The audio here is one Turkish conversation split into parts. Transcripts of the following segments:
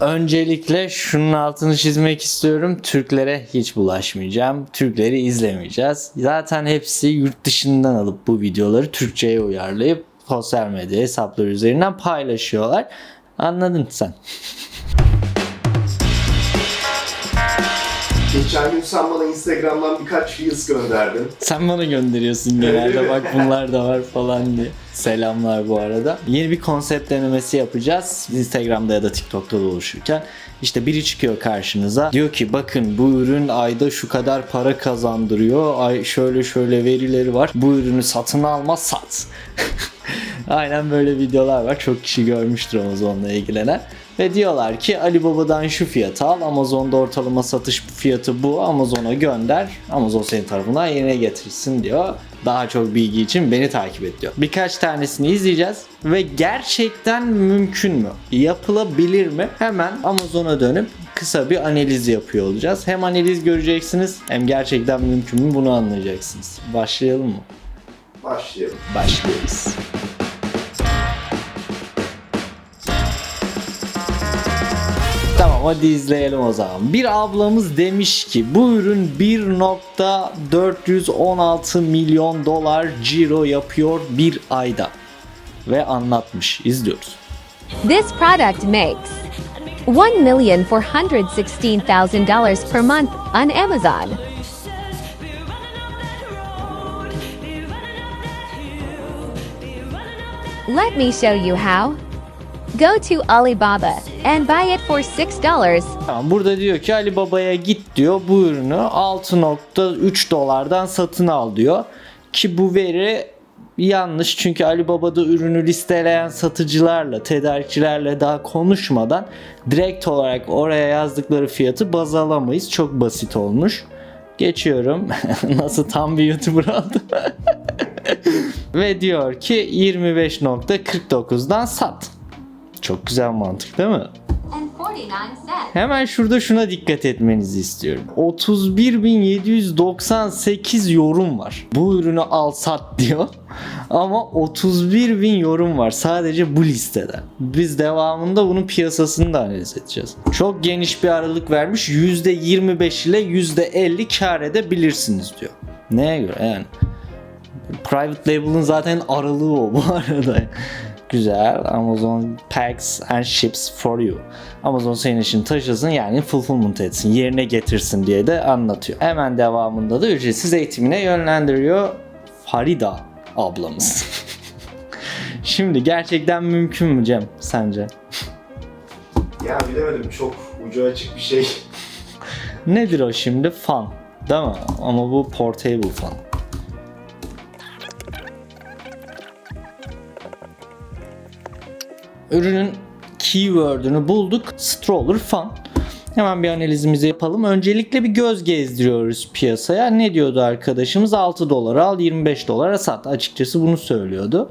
Öncelikle şunun altını çizmek istiyorum. Türklere hiç bulaşmayacağım. Türkleri izlemeyeceğiz. Zaten hepsi yurt dışından alıp bu videoları Türkçe'ye uyarlayıp sosyal medya hesapları üzerinden paylaşıyorlar. Anladın sen. Geçen gün sen bana Instagram'dan birkaç Reels gönderdin. Sen bana gönderiyorsun genelde bak bunlar da var falan diye. Selamlar bu arada. Yeni bir konsept denemesi yapacağız. Instagram'da ya da TikTok'ta dolaşırken. İşte biri çıkıyor karşınıza. Diyor ki bakın bu ürün ayda şu kadar para kazandırıyor. Ay şöyle şöyle verileri var. Bu ürünü satın alma sat. Aynen böyle videolar var. Çok kişi görmüştür Amazon'la ilgilenen. Ve diyorlar ki Alibaba'dan şu fiyatı al. Amazon'da ortalama satış fiyatı bu. Amazon'a gönder. Amazon senin tarafından yerine getirsin diyor. Daha çok bilgi için beni takip et diyor. Birkaç tanesini izleyeceğiz. Ve gerçekten mümkün mü? Yapılabilir mi? Hemen Amazon'a dönüp kısa bir analiz yapıyor olacağız. Hem analiz göreceksiniz hem gerçekten mümkün mü bunu anlayacaksınız. Başlayalım mı? Başlayalım. Başlıyoruz. Hadi izleyelim o zaman. Bir ablamız demiş ki bu ürün 1.416 milyon dolar ciro yapıyor bir ayda. Ve anlatmış. İzliyoruz. This product makes $1,416,000 per month on Amazon. Let me show you how. Go to Alibaba and buy it for $6. Tamam, burada diyor ki Ali Baba'ya git diyor bu ürünü 6.3 dolardan satın al diyor. Ki bu veri yanlış çünkü Ali Baba'da ürünü listeleyen satıcılarla, tedarikçilerle daha konuşmadan direkt olarak oraya yazdıkları fiyatı baz alamayız. Çok basit olmuş. Geçiyorum. Nasıl tam bir YouTuber oldum. Ve diyor ki 25.49'dan sat. Çok güzel mantık değil mi? And 49 cents. Hemen şurada şuna dikkat etmenizi istiyorum. 31.798 yorum var. Bu ürünü al sat diyor. Ama 31.000 yorum var sadece bu listede. Biz devamında bunun piyasasını da analiz edeceğiz. Çok geniş bir aralık vermiş. %25 ile %50 kar edebilirsiniz diyor. Neye göre yani? Private Label'ın zaten aralığı o bu arada. Güzel. Amazon packs and ships for you. Amazon senin için taşısın yani fulfillment etsin, yerine getirsin diye de anlatıyor. Hemen devamında da ücretsiz eğitimine yönlendiriyor Farida ablamız. Şimdi gerçekten mümkün mü Cem sence? Ya bilemedim çok ucu açık bir şey. Nedir o şimdi? Fan. Değil mi? Ama bu portable fan. Ürünün keyword'ünü bulduk. Stroller fan. Hemen bir analizimizi yapalım. Öncelikle bir göz gezdiriyoruz piyasaya. Ne diyordu arkadaşımız? 6 dolara al 25 dolara sat. Açıkçası bunu söylüyordu.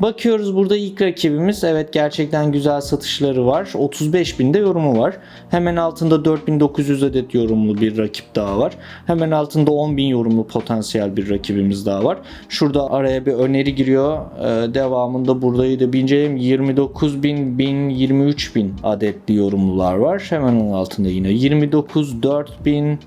Bakıyoruz burada ilk rakibimiz evet gerçekten güzel satışları var. 35 binde yorumu var. Hemen altında 4900 adet yorumlu bir rakip daha var. Hemen altında 10.000 yorumlu potansiyel bir rakibimiz daha var. Şurada araya bir öneri giriyor. Ee, devamında burayı da bir inceleyelim. 29 bin, 1000, 23 bin adetli yorumlular var. Hemen onun altında yine 29, 4000,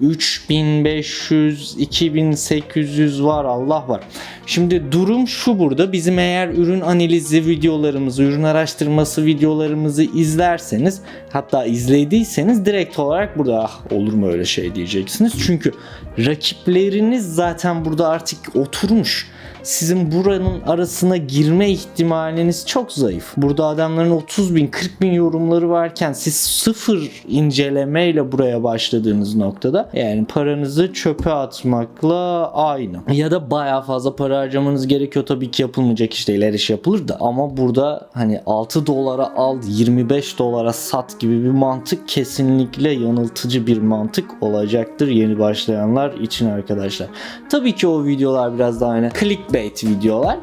3500, 2800 var Allah var. Şimdi durum şu burada. Bizim eğer ürün analizi videolarımızı, ürün araştırması videolarımızı izlerseniz hatta izlediyseniz direkt olarak burada ah, olur mu öyle şey diyeceksiniz. Çünkü rakipleriniz zaten burada artık oturmuş sizin buranın arasına girme ihtimaliniz çok zayıf. Burada adamların 30 bin 40 bin yorumları varken siz sıfır incelemeyle buraya başladığınız noktada yani paranızı çöpe atmakla aynı. Ya da bayağı fazla para harcamanız gerekiyor tabii ki yapılmayacak işte iler iş yapılır da ama burada hani 6 dolara al 25 dolara sat gibi bir mantık kesinlikle yanıltıcı bir mantık olacaktır yeni başlayanlar için arkadaşlar. Tabii ki o videolar biraz daha hani clickbait videolar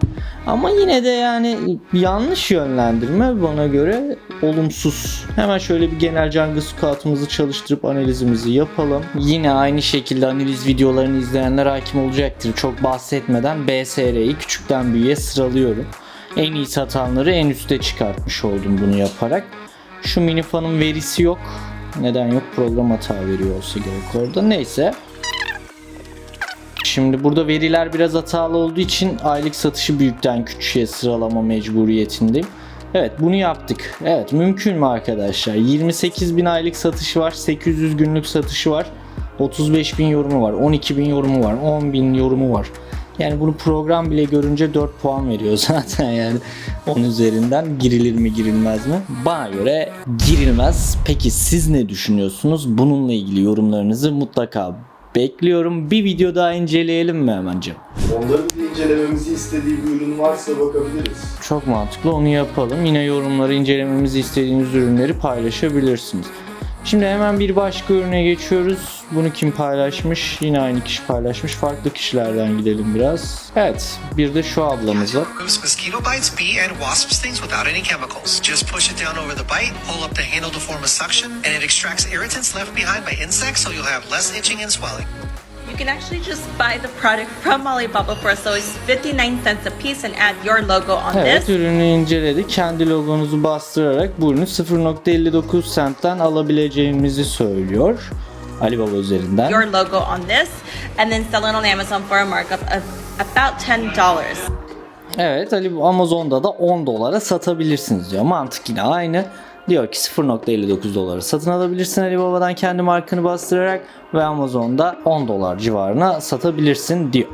ama yine de yani yanlış yönlendirme bana göre olumsuz. Hemen şöyle bir genel jungle scout'umuzu çalıştırıp analizimizi yapalım. Yine aynı şekilde analiz videolarını izleyenler hakim olacaktır. Çok bahsetmeden BSR'yi küçükten büyüğe sıralıyorum. En iyi satanları en üste çıkartmış oldum bunu yaparak. Şu mini fanın verisi yok. Neden yok? Program hata veriyor olsa gerek orada. Neyse. Şimdi burada veriler biraz hatalı olduğu için aylık satışı büyükten küçüğe sıralama mecburiyetindeyim. Evet bunu yaptık. Evet mümkün mü arkadaşlar? 28 bin aylık satışı var. 800 günlük satışı var. 35 bin yorumu var. 12 bin yorumu var. 10 bin yorumu var. Yani bunu program bile görünce 4 puan veriyor zaten yani. 10 üzerinden girilir mi girilmez mi? Bana göre girilmez. Peki siz ne düşünüyorsunuz? Bununla ilgili yorumlarınızı mutlaka bekliyorum. Bir video daha inceleyelim mi hemen canım? Onların bir incelememizi istediği bir ürün varsa bakabiliriz. Çok mantıklı onu yapalım. Yine yorumları incelememizi istediğiniz ürünleri paylaşabilirsiniz. Şimdi hemen bir başka ürüne geçiyoruz. Bunu kim paylaşmış? Yine aynı kişi paylaşmış. Farklı kişilerden gidelim biraz. Evet, bir de şu ablamız var. Mosquito. You can actually just buy the product from Alibaba for low as 59 cents a piece and add your logo on Evet, this. ürünü inceledik. Kendi logonuzu bastırarak bu ürünü 0.59 centten alabileceğimizi söylüyor. Alibaba üzerinden. Your logo on this and then sell it on Amazon for a markup of about $10. Evet Amazon'da da 10 dolara satabilirsiniz diyor. Mantık yine aynı. Diyor ki 0.59 dolara satın alabilirsin Alibaba'dan kendi markanı bastırarak ve Amazon'da 10 dolar civarına satabilirsin diyor.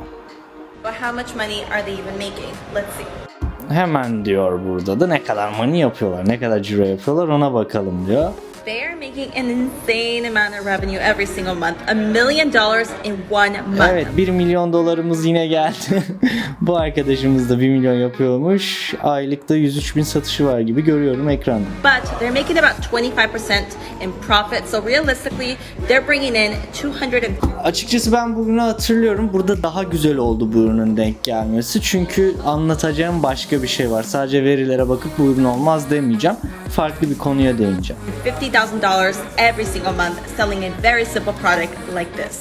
Hemen diyor burada da ne kadar money yapıyorlar, ne kadar ciro yapıyorlar ona bakalım diyor. They are making an insane amount of revenue every single month. A million dollars in one month. Evet 1 milyon dolarımız yine geldi. Bu arkadaşımız da 1 milyon yapıyormuş. Aylıkta 103 bin satışı var gibi görüyorum ekranda. But they're making about 25% in profit. So realistically, they're bringing in 200 and Açıkçası ben bu ürünü hatırlıyorum. Burada daha güzel oldu bu ürünün denk gelmesi. Çünkü anlatacağım başka bir şey var. Sadece verilere bakıp bu ürün olmaz demeyeceğim. Farklı bir konuya değineceğim. $50,000 every single month selling a very simple product like this.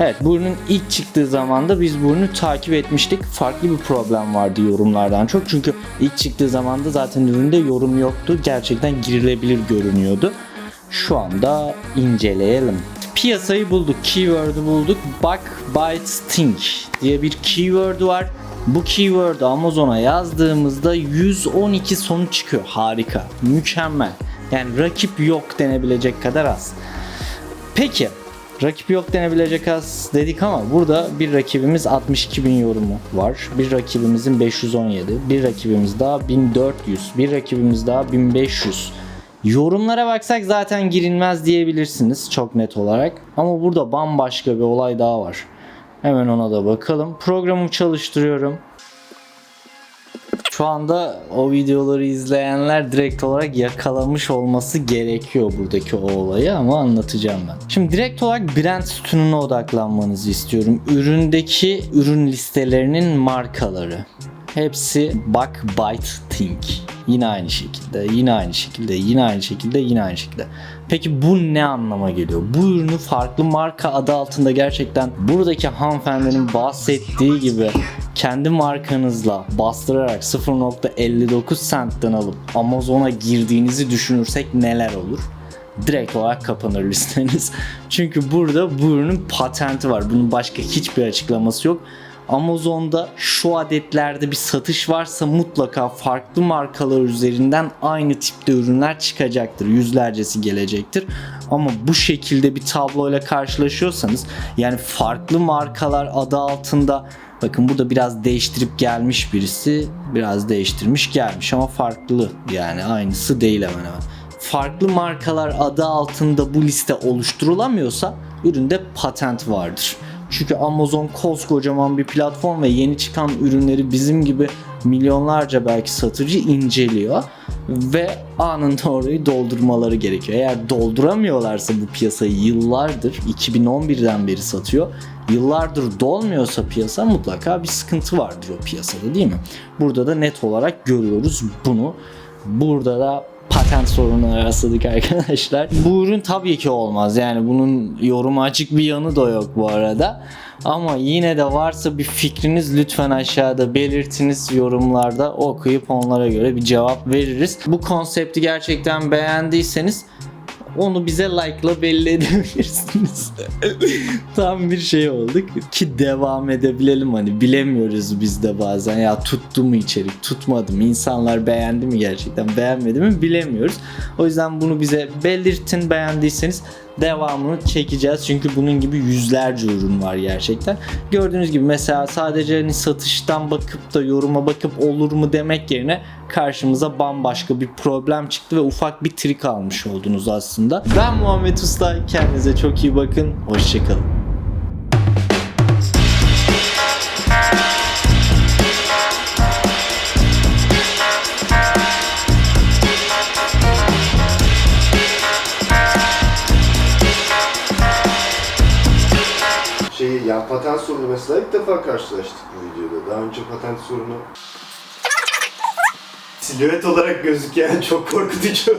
Evet bu ürünün ilk çıktığı zamanda biz bu ürünü takip etmiştik. Farklı bir problem vardı yorumlardan çok. Çünkü ilk çıktığı zamanda zaten üründe yorum yoktu. Gerçekten girilebilir görünüyordu. Şu anda inceleyelim. Piyasayı bulduk, keyword'ü bulduk. Bug, bite, sting diye bir keyword var. Bu keyword'ü Amazon'a yazdığımızda 112 sonuç çıkıyor. Harika, mükemmel. Yani rakip yok denebilecek kadar az. Peki rakip yok denebilecek az dedik ama burada bir rakibimiz 62 bin yorumu var. Bir rakibimizin 517, bir rakibimiz daha 1400, bir rakibimiz daha 1500. Yorumlara baksak zaten girilmez diyebilirsiniz çok net olarak. Ama burada bambaşka bir olay daha var. Hemen ona da bakalım. Programımı çalıştırıyorum. Şu anda o videoları izleyenler direkt olarak yakalamış olması gerekiyor buradaki o olayı ama anlatacağım ben. Şimdi direkt olarak brand sütununa odaklanmanızı istiyorum. Üründeki ürün listelerinin markaları. Hepsi Bug Bite Think. Yine aynı şekilde, yine aynı şekilde, yine aynı şekilde, yine aynı şekilde. Peki bu ne anlama geliyor? Bu ürünü farklı marka adı altında gerçekten buradaki hanımefendinin bahsettiği gibi kendi markanızla bastırarak 0.59 centten alıp Amazon'a girdiğinizi düşünürsek neler olur? Direkt olarak kapanır listeniz. Çünkü burada bu ürünün patenti var. Bunun başka hiçbir açıklaması yok. Amazon'da şu adetlerde bir satış varsa mutlaka farklı markalar üzerinden aynı tipte ürünler çıkacaktır. Yüzlercesi gelecektir. Ama bu şekilde bir tabloyla karşılaşıyorsanız yani farklı markalar adı altında bakın burada biraz değiştirip gelmiş birisi biraz değiştirmiş gelmiş ama farklı yani aynısı değil hemen hemen farklı markalar adı altında bu liste oluşturulamıyorsa üründe patent vardır. Çünkü Amazon koskocaman bir platform ve yeni çıkan ürünleri bizim gibi milyonlarca belki satıcı inceliyor ve anında orayı doldurmaları gerekiyor. Eğer dolduramıyorlarsa bu piyasayı yıllardır 2011'den beri satıyor. Yıllardır dolmuyorsa piyasa mutlaka bir sıkıntı vardır o piyasada değil mi? Burada da net olarak görüyoruz bunu. Burada da patent sorununa rastladık arkadaşlar. Bu ürün tabii ki olmaz. Yani bunun yoruma açık bir yanı da yok bu arada. Ama yine de varsa bir fikriniz lütfen aşağıda belirtiniz yorumlarda okuyup onlara göre bir cevap veririz. Bu konsepti gerçekten beğendiyseniz onu bize like'la belli edebilirsiniz. Tam bir şey olduk ki devam edebilelim. Hani bilemiyoruz biz de bazen. Ya tuttu mu içerik? Tutmadı mı? İnsanlar beğendi mi gerçekten? Beğenmedi mi? Bilemiyoruz. O yüzden bunu bize belirtin. Beğendiyseniz devamını çekeceğiz çünkü bunun gibi yüzlerce ürün var gerçekten. Gördüğünüz gibi mesela sadece hani satıştan bakıp da yoruma bakıp olur mu demek yerine karşımıza bambaşka bir problem çıktı ve ufak bir trik almış oldunuz aslında. Ben Muhammed Usta kendinize çok iyi bakın. Hoşçakalın. Patent sorunu mesela ilk defa karşılaştık bu videoda. Daha önce patent sorunu silüet olarak gözüken çok korkutucu.